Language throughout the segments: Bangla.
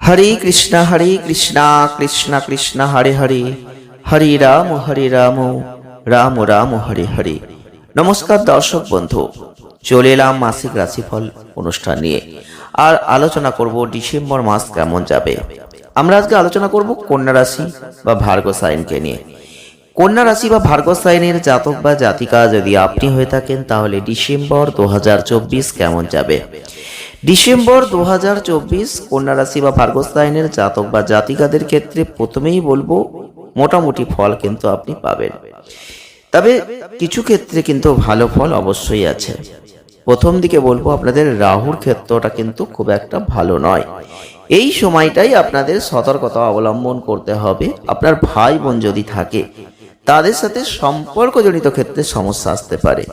হরে কৃষ্ণ হরে কৃষ্ণ কৃষ্ণ কৃষ্ণ, হরে হরে। হরে রাম হরে রাম রাম রাম, হরে হরে। নমস্কার দর্শক বন্ধু, চলে এলাম মাসিক রাশিফল অনুষ্ঠান নিয়ে। আর আলোচনা করব ডিসেম্বর মাস কেমন যাবে। আমরা আজকে আলোচনা করব কন্যা রাশি বা ভার্গ সাইনকে নিয়ে। কন্যা রাশি বা ভার্গ সাইনের জাতক বা জাতিকা যদি আপনি হয়ে থাকেন, তাহলে ডিসেম্বর দু হাজার চব্বিশ কেমন যাবে? ডিসেম্বর দু হাজার চব্বিশ কন্যা রাশি বা ভার্গস্থায়নের জাতক বা জাতিকাদের ক্ষেত্রে প্রথমেই বলব, মোটামুটি ফল কিন্তু আপনি পাবেন। তবে কিছু ক্ষেত্রে কিন্তু ভালো ফল অবশ্যই আছে। প্রথম দিকে বলব, আপনাদের রাহুর ক্ষেত্রটা কিন্তু খুব একটা ভালো নয়। এই সময়টাই আপনাদের সতর্কতা অবলম্বন করতে হবে। আপনার ভাই বোন যদি থাকে তাদের সাথে সম্পর্কজনিত ক্ষেত্রে সমস্যা আসতে পারে।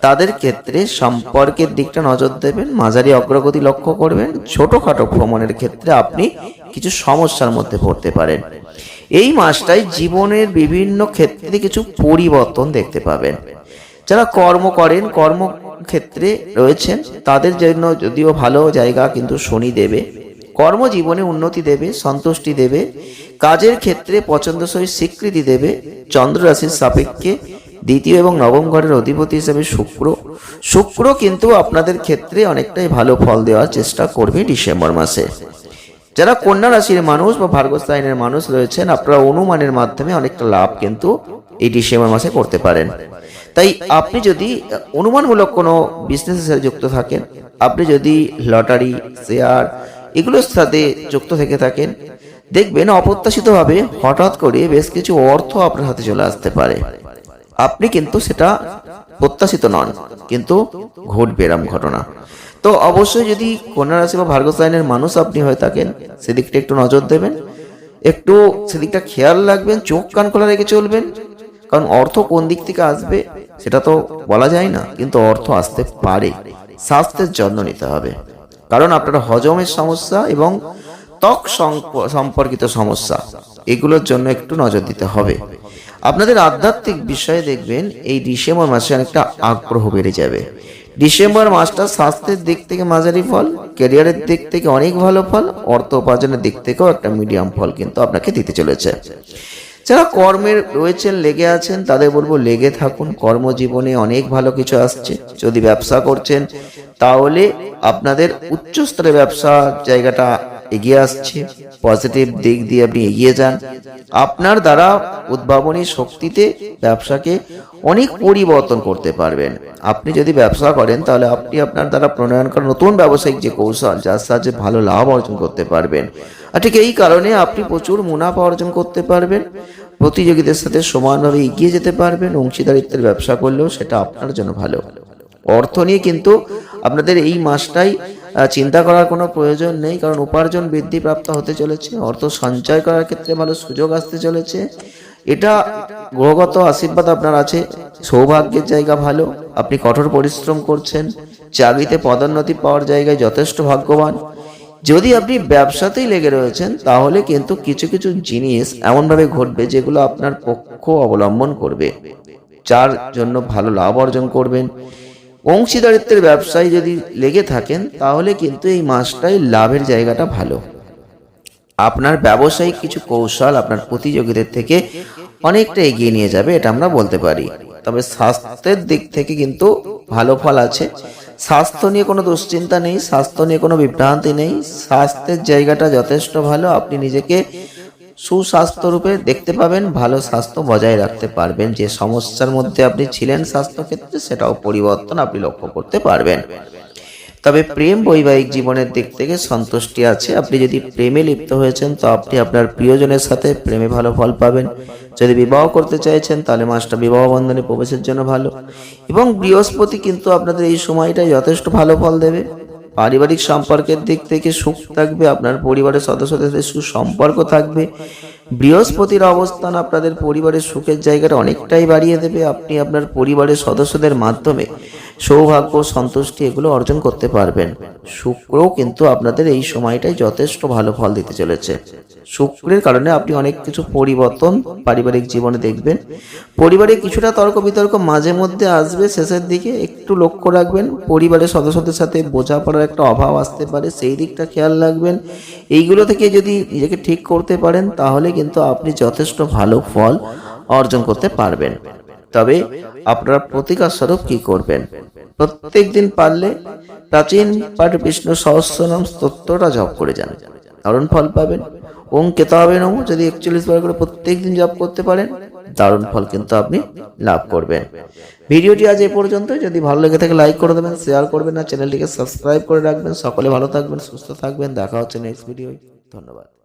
তাদের ক্ষেত্রে সম্পর্কের দিকটা নজর দেবেন, মাঝারি অগ্রগতি লক্ষ্য করবেন, ছোটখাটো ভ্রমণের ক্ষেত্রে আপনি কিছু সমস্যার মধ্যে পড়তে পারেন। এই মাসটাই জীবনের বিভিন্ন ক্ষেত্রে কিছু পরিবর্তন দেখতে পাবেন। যারা কর্ম করেন, কর্মক্ষেত্রে রয়েছেন, তাদের জন্য যদিও ভালো জায়গা কিন্তু শনি দেবে। কর্মজীবনে উন্নতি দেবে, সন্তুষ্টি দেবে, কাজের ক্ষেত্রে পছন্দসই স্বীকৃতি দেবে চন্দ্র রাশির সাপেক্ষে দ্বিতীয় এবং নবম ঘরের অধিপতি হিসেবে শুক্র। শুক্র কিন্তু আপনাদের ক্ষেত্রে অনেকটাই ভালো ফল দেওয়ার চেষ্টা করবে ডিসেম্বর মাসে। যারা কন্যা রাশির মানুষ বা ভার্গস্থায়নের মানুষ রয়েছেন, আপনারা অনুমানের মাধ্যমে অনেকটা লাভ কিন্তু এই ডিসেম্বর মাসে করতে পারেন। তাই আপনি যদি, অনুমানমূলক কোনো বিজনেসের সাথে যুক্ত থাকেন, আপনি যদি লটারি, শেয়ার এগুলোর সাথে যুক্ত থেকে থাকেন। দেখবেন অপ্রত্যাশিতভাবে হঠাৎ করে বেশ কিছু অর্থ আপনার হাতে চলে আসতে পারে। আপনি কিন্তু সেটা প্রত্যাশিত নন, কিন্তু ঘটবে এরম ঘটনা। তো অবশ্যই যদি কন্যা রাশি বা ভার্গসায়নের মানুষ আপনি হয়ে থাকেন, সেদিকটা একটু নজর দেবেন। একটু সেদিকটা খেয়াল রাখবেন, চোখ কান খোলা রেখে চলবেন। কারণ অর্থ কোন দিক থেকে আসবে, সেটা তো বলা যায় না, কিন্তু অর্থ আসতে পারে। স্বাস্থ্যের যত্ন নিতে হবে। কারণ আপনার হজমের সমস্যা এবং ত্বক সম্পর্কিত সমস্যা, এগুলোর জন্য একটু নজর দিতে হবে। আপনাদের আধ্যাত্মিক বিষয়ে দেখবেন, এই ডিসেম্বর মাসে অনেকটা আগ্রহ বেড়ে যাবে। ডিসেম্বর মাসটা স্বাস্থ্যের দিক থেকে মাঝারি ফল, ক্যারিয়ারের দিক থেকে অনেক ভালো ফল, অর্থ উপার্জনের দিক থেকেও একটা মিডিয়াম ফল কিন্তু আপনাকে দিতে চলেছে। যারা কর্মের রয়েছেন, লেগে আছেন, তাদের বলব লেগে থাকুন। কর্মজীবনে অনেক ভালো কিছু আসছে। যদি ব্যবসা করছেন, তাহলে আপনাদের উচ্চ স্তরে ব্যবসা জায়গাটা এগিয়ে আসছে। পজিটিভ দিক দিয়ে আপনি এগিয়ে যান। আপনার দ্বারা উদ্ভাবনী শক্তিতে ব্যবসাকে অনেক পরিবর্তন করতে পারবেন। আপনি যদি ব্যবসা করেন, তাহলে আপনি আপনার দ্বারা প্রণয়ন করা নতুন ব্যবসায়িক যে কৌশল, যার সাহায্যে ভালো লাভ অর্জন করতে পারবেন। আর ঠিক এই কারণে আপনি প্রচুর মুনাফা অর্জন করতে পারবেন। প্রতিযোগীদের সাথে সমানভাবে এগিয়ে যেতে পারবেন, অংশীদারিত্বের ব্যবসা করলেও সেটা আপনার জন্য ভালো। অর্থ নিয়ে কিন্তু আপনাদের এই মাসটাই চিন্তা করার কোনো প্রয়োজন নেই, কারণ উপার্জন বৃদ্ধি প্রাপ্ত হতে চলেছে, অর্থ সঞ্চয় করার ক্ষেত্রে ভালো সুযোগ আসতে চলেছে। এটা গ্রহগত আশীর্বাদ আপনার আছে, সৌভাগ্যের জায়গা ভালো, আপনি কঠোর পরিশ্রম করছেন, চাকরিতে পদোন্নতি পাওয়ার জায়গায় যথেষ্ট ভাগ্যবান যদি আপনি ব্যবসাতেই লেগে রয়েছেন, তাহলে কিন্তু কিছু কিছু জিনিস এমনভাবে ঘটবে যেগুলো আপনার পক্ষ অবলম্বন করবে। যার জন্য ভালো লাভ অর্জন করবেন। অংশীদারিত্বের ব্যবসায় যদি লেগে থাকেন, তাহলে কিন্তু এই মাসটাই লাভের জায়গাটা ভালো। আপনার ব্যবসায়িক কিছু কৌশল আপনার প্রতিযোগীদের থেকে অনেকটা এগিয়ে নিয়ে যাবে, এটা আমরা বলতে পারি। তবে স্বাস্থ্যের দিক থেকে কিন্তু ভালো ফল আছে। স্বাস্থ্য নিয়ে কোনো দুশ্চিন্তা নেই, স্বাস্থ্য নিয়ে কোনো বিভ্রান্তি নেই, স্বাস্থ্যের জায়গাটা যথেষ্ট ভালো, আপনি নিজেকে সুস্বাস্থ্য রূপে দেখতে পাবেন, ভালো স্বাস্থ্য বজায় রাখতে পারবেন। যে সমস্যার মধ্যে আপনি ছিলেন স্বাস্থ্যক্ষেত্রে, সেটাও পরিবর্তন আপনি লক্ষ্য করতে পারবেন। তবে প্রেম বৈবাহিক জীবনের দিক থেকে সন্তুষ্টি আছে। আপনি যদি প্রেমে লিপ্ত হয়েছেন, তো আপনি আপনার প্রিয়জনের সাথে প্রেমে ভালো ফল পাবেন। যদি বিবাহ করতে চাইছেন, তাহলে মাসটা বিবাহ বন্ধনে প্রবেশের জন্য ভালো। এবং বৃহস্পতি কিন্তু আপনাদের এই সময়টায় যথেষ্ট ভালো ফল দেবে। পারিবারিক সম্পর্কের দিক থেকে সুখ থাকবে, আপনার পরিবারের সদস্যদের সাথে সুসম্পর্ক থাকবে। বৃহস্পতির অবস্থান আপনাদের পরিবারের সুখের জায়গাটা অনেকটাই বাড়িয়ে দেবে। আপনি আপনার পরিবারের সদস্যদের মাধ্যমে সৌভাগ্য, সন্তুষ্টি এগুলো অর্জন করতে পারবেন। শুক্রও কিন্তু আপনাদের এই সময়টায় যথেষ্ট ভালো ফল দিতে চলেছে। শুক্রের কারণে আপনি অনেক কিছু পরিবর্তন পারিবারিক জীবনে দেখবেন। পরিবারে কিছুটা তর্ক বিতর্ক মাঝে মধ্যে আসবে, শেষের দিকে একটু লক্ষ্য রাখবেন। পরিবারের সদস্যদের সাথে বোঝাপড়ার একটা অভাব আসতে পারে, সেই দিকটা খেয়াল রাখবেন। এইগুলো থেকে যদি নিজেকে ঠিক করতে পারেন, তাহলে কিন্তু আপনি যথেষ্ট ভালো ফল অর্জন করতে পারবেন। তবে আপনার প্রতিকার স্বরূপ কি করবেন? প্রত্যেক দিন পারলে প্রাচীন পাঠ বিষ্ণু সহস্রনাম স্তোত্রটা জপ করে যান। দারুণ ফল পাবেন। ওম কেতাবে নম, যদি একচল্লিশ বার করে প্রত্যেক দিন জপ করতে পারেন, দারুণ ফল কিন্তু আপনি লাভ করবেন। ভিডিওটি আজ এ পর্যন্ত। যদি ভালো লেগে থাকে, লাইক করে দেবেন, শেয়ার করবেন, আর চ্যানেলটিকে সাবস্ক্রাইব করে রাখবেন। সকলে ভালো থাকবেন, সুস্থ থাকবেন। দেখা হচ্ছে নেক্সট ভিডিও ধন্যবাদ।